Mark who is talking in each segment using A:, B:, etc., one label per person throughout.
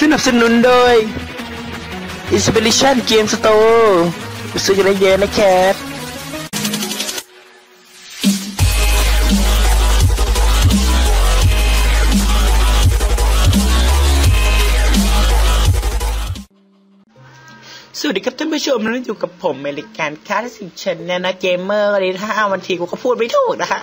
A: สนับสนุนโดย Inspiration Game Store ไปซื้อกันได้เยอะนะครับสวัสดีครับท่านผู้ชมนั้นอยู่กับผมเมริกันคาร์สิชันเนี่ยนะเกมเมอร์วันนี้ถ้าเอาวันทีกูก็พูดไม่ถูกนะฮะ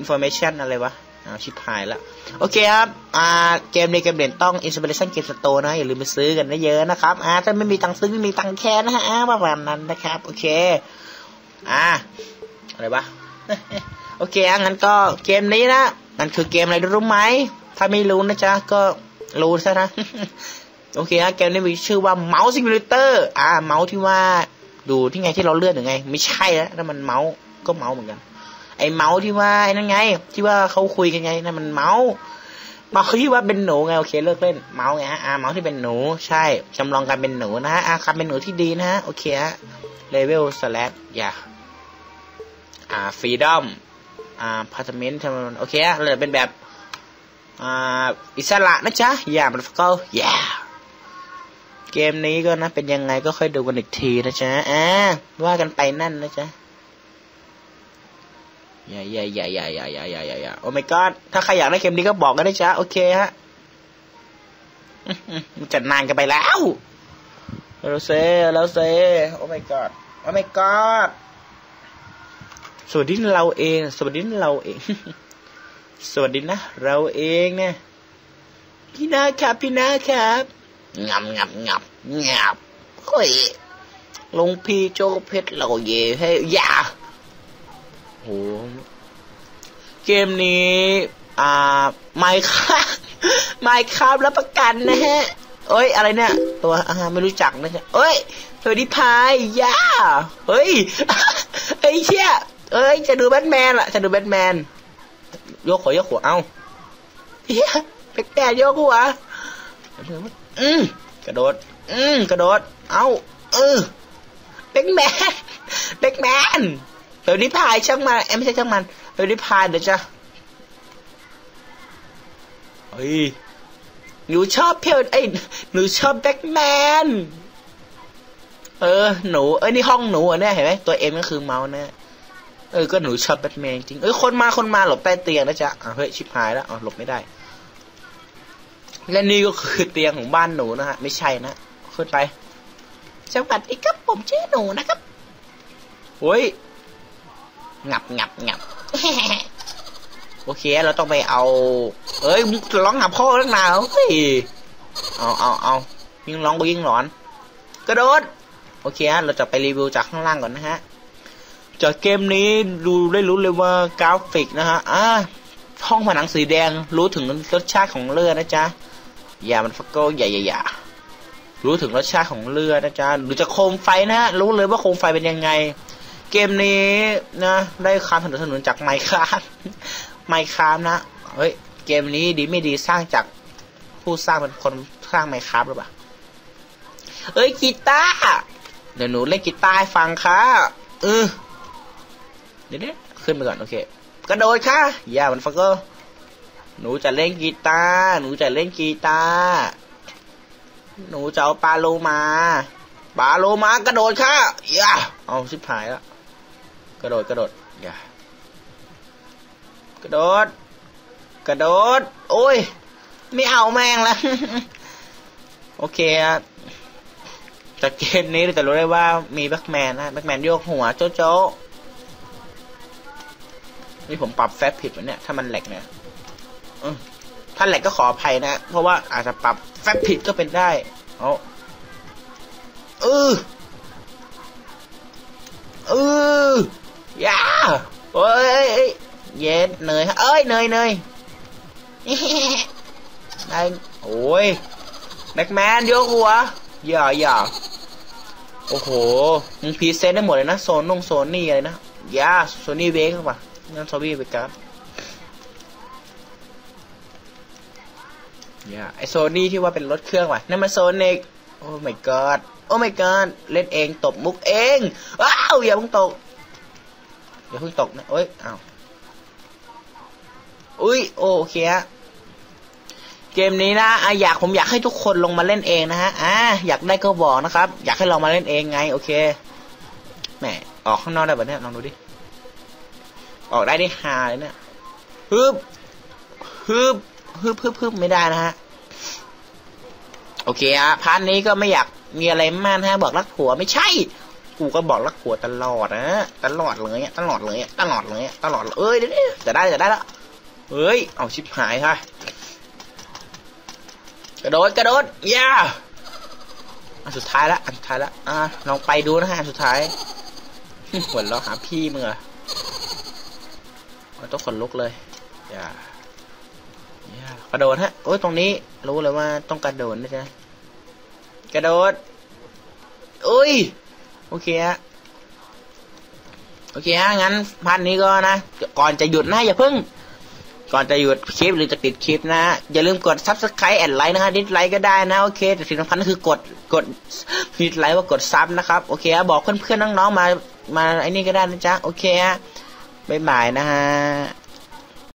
A: information อะไรวะ เอาชิบหายแล้วโอเคครับอ่าเกมในเกมเด่นต้อง Inspiration Game Store นะอย่าลืมไปซื้อกันได้เยอะนะครับอ่าถ้าไม่มีตังค์ซื้อไม่มีตังค์แค่นะฮะประมาณนั้นนะครับโอเคอ่าอะไรวะโอเคอะงั้นก็เกมนี้นะมันคือเกมอะไรรู้ไหมถ้าไม่รู้นะจ๊ะก็รู้ซะนะโอเคฮะเกมนี้มีชื่อว่า Mouse Simulator อ่าเมาส์ที่ว่าดูที่ไงที่เราเลื่อนหรือไง ไม่ใช่แล้วนั่นมันเมาส์ก็เมาส์เหมือนกัน ไอ้เมาส์ที่ว่าไอ้นั่นไง ที่ว่าเขาคุยกันไงนั่นมันเมาส์เมาส์ที่ว่าเป็นหนูไงโอเคเลิกเล่นเมาส์ไงฮะอ่าเมาส์ที่เป็นหนูใช่จำลองการเป็นหนูนะฮะอ่าการเป็นหนูที่ดีนะฮะโอเคฮะเลเวลสแลชอย่าอ่าฟรีดอมอ่าพาร์ตเมนต์โอเคฮะเลยเป็นแบบอ่าอิสระนะจ๊ะอย่ามันก็อย่าเกมนี้ก็นะเป็นยังไงก็ค่อยดูกันอีกทีนะจ๊ะอ่าว่ากันไปนั่นนะจ๊ะ อย่าอย่าอย่าอย่าอย่าอย่าอย่าอย่าอย่าโอ้ my god ถ้าใครอยากได้เกมนี้ก็บอกกันได้จ้าโอเคฮะมันจะนานกันไปแล้วเราเซเราเซโอ้ my god โอ้ my god สวัสดีเราเอง สวัสดีเราเอง สวัสดีนะ เราเองเนี่ยพี่นาครับ พี่นาครับงับงับงับงับเฮ้ยลงพีโจเพชรเราเย่ให้ยา โห เกมนี้อ่าไมค์ครับไมค์ครับรับประกันนะฮะเอ้ย อะไรเนี่ย ตัวอ่าไม่รู้จักนะจ๊ะเอ้ยเฟรดี้พายย่าเฮ้ยไอ้เชี่ยเอ้ย จะดูแบทแมนล่ะ จะดูแบทแมน ยกหัวยกหัว เอ้าเฮียเป็กแกยกหัวอืมกระโดด อืมกระโดด เอ้าเออเบ็กแมนเบ็กแมนเดี๋ยวนี้พายช่างมันเอ้ไม่ใช่ช่างมัน เดี๋ยวนี้พายเดี๋ยวจะเฮ้ยหนูชอบเพลเอ้ยหนูชอบแบ็กแมนเออหนูเอ้ยนี่ห้องหนูอะเนี่ยเห็นไหมตัวเอ็มก็คือเมาส์นะเออก็หนูชอบแบทแมนจริงเอ้ยคนมาคนมาหลบใต้เตียงนะจ๊ะอะเฮ้ยชิบหายแล้วอ๋อหลบไม่ได้ และนี่ก็คือเตียงของบ้านหนูนะฮะไม่ใช่นะขึ้นไปสวัสดีครับผมชื่อหนูนะครับโอ้ยงับงับงับ โอเค เราต้องไปเอา เอ้ยร้องหับพ่อตั้งนานแล้วเฮ้ยเอาเอาเอายิ่งร้องก็ยิ่งหลอน กระโดด โอเคเราจะไปรีวิวจากข้างล่างก่อนนะฮะ จากเกมนี้ดูได้รู้เลยว่ากราฟิกนะฮะ อ่า ห้องผนังสีแดงรู้ถึงรสชาติของเลือดนะจ๊ะ อย่ามันฟักโก้อย่าอย่าอย่รู้ถึงรสชาติของเลือดนะจ๊ะ หรือจะโคมไฟนะฮะรู้เลยว่าโคมไฟเป็นยังไง เกมนี้นะ ได้ความสนับสนุนจากไมค์คราฟไมค์คราฟนะเฮ้ยเกมนี้ดีไม่ดีสร้างจากผู้สร้างเป็นคนสร้างไมค์คราฟหรือเปล่าเอ้ยกีตาร์เดี๋ยวหนูเล่นกีตาร์ให้ฟังค่ะเออเดี๋ยวนี้ขึ้นไปก่อนโอเคกระโดดค่ะอย่ามันฟักเกอร์หนูจะเล่นกีตาร์หนูจะเล่นกีตาร์หนูจะเอาปลาโลมาปลาโลมากระโดดค่ะอย่าเอาชิบหายแล้ว กระโดดกระโดดอย่ากระโดด กระโดด โอ้ย ไม่เอาแม่งละโอเคครับจากเกมนี้เราจะรู้ได้ว่ามีแบ็กแมนนะแบ็กแมนโยกหัวโจ๊ะโจ๊ะนี่ผมปรับแฟบผิดวะเนี่ย ถ้ามันแหลกเนี่ยถ้าแหลกก็ขออภัยนะ เพราะว่าอาจจะปรับแฟบผิดก็เป็นได้เอาเออเออ ย่าเอ้ยเย็นเนยเอ้ยเนยเนยได้โอ้ยแบ็กแมนยกหัวอย่าอย่าโอ้โหมึงพีเซนได้หมดเลยนะโซนนงโซนนี่อะไรนะย่าโซนี่เวกเข้ามางั้นโซบี้เวกัสย่าไอโซนี่ที่ว่าเป็นรถเครื่องว่ะนั่นมันโซนิกโอ้ my god โอ้ my god เล่นเองตบมุกเองว้าวอย่าเพิ่งตก อย่าเพิ่งตกนะโอ้ยอ้าวอุ้ยโอเคฮะเกมนี้นะอะอยากผมอยากให้ทุกคนลงมาเล่นเองนะฮะอะอยากได้ก็บอกนะครับ อยากให้เรามาเล่นเองไง โอเคแหมออกข้างนอกได้ปะเนี่ยลองดูดิออกได้ได้ฮาเลยเนี่ยฮึบฮึบฮึบฮึบฮึบไม่ได้นะฮะโอเคอะพาร์ทนี้ก็ไม่อยากมีอะไรมากนะฮะบอกรักผัวไม่ใช่ กูก็บอกรักผัวตลอดนะตลอดเลยอะตลอดเลยอะตลอดเลยอะตลอดเอ้ยเดี๋ยวจะได้จะได้ล้วเฮ้ยเอาชิบหายค่ะกระโดดกระโดดย่าอันสุดท้ายละอันสุดท้ายละอะลองไปดูนะฮะอันสุดท้ายหัวเราหาพี่มึงอมันต้องขนลุกเลยอย่าอย่ากระโดดฮะโอ้ยตรงนี้รู้เลยว่าต้องกระโดดนะจ๊ะกระโดดโอ้ย โอเคฮะโอเคฮะงั้นพันนี้ก็นะก่อนจะหยุดนะอย่าเพิ่ง ก่อนจะหยุดคลิปหรือจะปิดคลิปนะอย่าลืมกด subscribe แอนไลค์นะฮะดิสไลค์ก็ได้นะโอเคแต่สิ่งสำคัญก็คือกดกดดิสไลค์ว่ากดซับนะครับโอเคฮะบอกเพื่อนๆน้องๆมามาไอ้นี่ก็ได้นะจ๊ะโอเคฮะบ๊ายบายนะฮะ